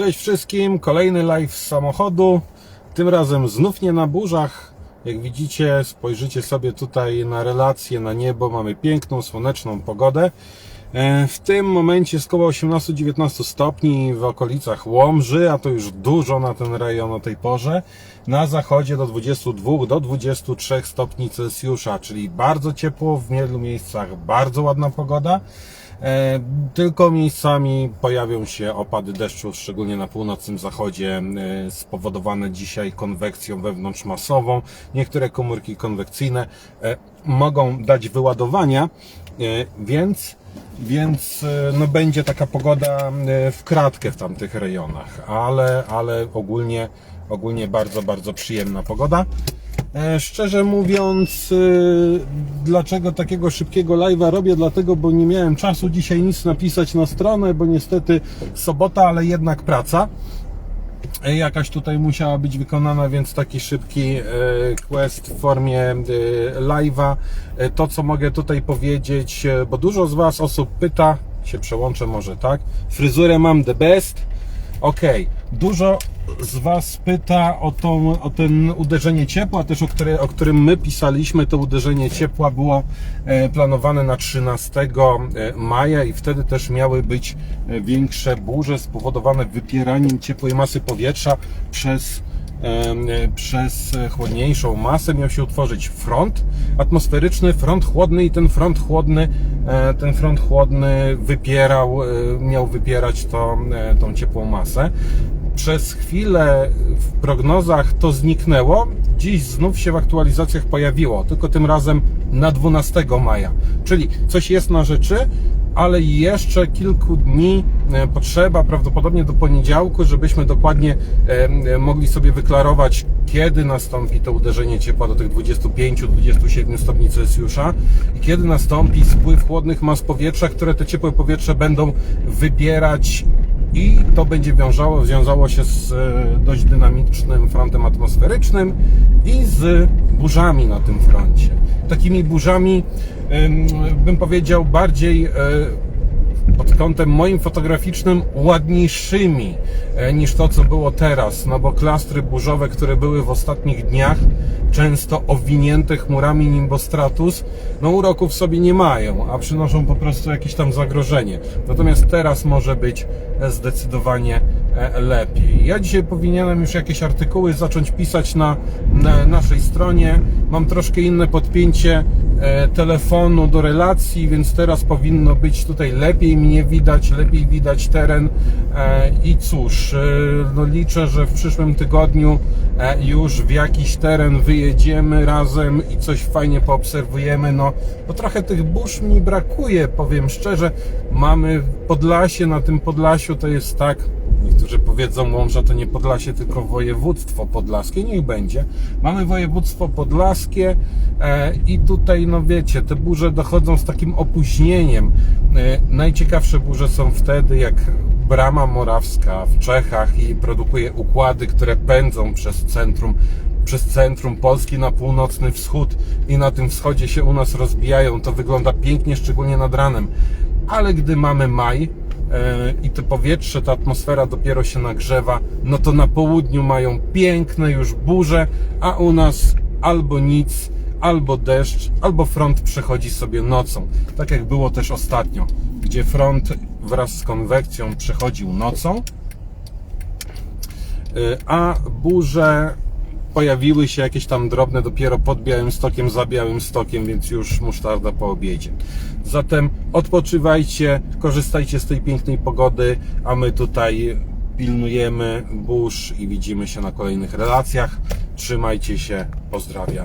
Cześć wszystkim, kolejny live z samochodu. Tym razem znów nie na burzach. Jak widzicie, spojrzycie sobie tutaj na relacje, na niebo. Mamy piękną, słoneczną pogodę. E, W tym momencie około 18-19 stopni w okolicach Łomży, a to już dużo na ten rejon o tej porze. Na zachodzie do 22 do 23 stopni Celsjusza, czyli bardzo ciepło, w wielu miejscach bardzo ładna pogoda. E, Tylko miejscami pojawią się opady deszczu, szczególnie na północnym zachodzie, e, spowodowane dzisiaj konwekcją wewnątrzmasową. Niektóre komórki konwekcyjne e, mogą dać wyładowania, więc, więc no, będzie taka pogoda w kratkę w tamtych rejonach, ale, ale ogólnie, ogólnie bardzo, bardzo przyjemna pogoda. E, Szczerze mówiąc, y, dlaczego takiego szybkiego live'a robię? Dlatego, bo nie miałem czasu dzisiaj nic napisać na stronę, bo niestety sobota, ale jednak praca e, jakaś tutaj musiała być wykonana, więc taki szybki e, quest w formie live'a. To, co mogę tutaj powiedzieć, bo dużo z Was osób pyta, się przełączę może tak, fryzurę mam the best, Okej, dużo z Was pyta o, tą, o ten uderzenie ciepła, też o, które, o którym my pisaliśmy. To uderzenie ciepła było e, planowane na 13 e, maja i wtedy też miały być e, większe burze spowodowane wypieraniem ciepłej masy powietrza przez przez chłodniejszą masę miał się utworzyć front atmosferyczny, front chłodny i ten front chłodny, ten front chłodny wypierał, miał wypierać to, tą ciepłą masę. Przez chwilę w prognozach to zniknęło, dziś znów się w aktualizacjach pojawiło, tylko tym razem na 12 maja. Czyli coś jest na rzeczy, ale jeszcze kilku dni e, potrzeba, prawdopodobnie do poniedziałku, żebyśmy dokładnie e, e, mogli sobie wyklarować, kiedy nastąpi to uderzenie ciepła do tych 25-27 stopni Celsjusza i kiedy nastąpi spływ chłodnych mas powietrza, które te ciepłe powietrze będą wybierać i to będzie wiązało, wiązało się z e, dość dynamicznym frontem atmosferycznym i z burzami na tym froncie. Takimi burzami, bym powiedział, bardziej e, pod kątem moim fotograficznym ładniejszymi e, niż to, co było teraz, no bo klastry burzowe, które były w ostatnich dniach, często owinięte chmurami nimbostratus, no uroku w sobie nie mają, a przynoszą po prostu jakieś tam zagrożenie. Natomiast teraz może być e, zdecydowanie e, lepiej. Ja dzisiaj powinienem już jakieś artykuły zacząć pisać na, na naszej stronie. Mam troszkę inne podpięcie telefonu do relacji, więc teraz powinno być tutaj lepiej mnie widać, lepiej widać teren e, i cóż, e, no liczę, że w przyszłym tygodniu e, już w jakiś teren wyjedziemy razem i coś fajnie poobserwujemy, no bo trochę tych burz mi brakuje, powiem szczerze, mamy Podlasie, na tym Podlasiu to jest tak, Niektórzy powiedzą, Łomża to nie Podlasie, tylko województwo podlaskie. Niech będzie. Mamy województwo podlaskie e, i tutaj, no wiecie, te burze dochodzą z takim opóźnieniem. E, najciekawsze burze są wtedy, jak Brama Morawska w Czechach i produkuje układy, które pędzą przez centrum przez centrum Polski na północny wschód i na tym wschodzie się u nas rozbijają. To wygląda pięknie, szczególnie nad ranem. Ale gdy mamy maj, e, i to powietrze, ta atmosfera dopiero się nagrzewa, no to na południu mają piękne już burze, a u nas albo nic, albo deszcz, albo front przechodzi sobie nocą. Tak jak było też ostatnio, gdzie front wraz z konwekcją przechodził nocą, y, a burze pojawiły się jakieś tam drobne dopiero pod Białym Stokiem, za Białym Stokiem, więc już musztarda po obiedzie. Zatem odpoczywajcie, korzystajcie z tej pięknej pogody, a my tutaj pilnujemy burz i widzimy się na kolejnych relacjach. Trzymajcie się, pozdrawiam.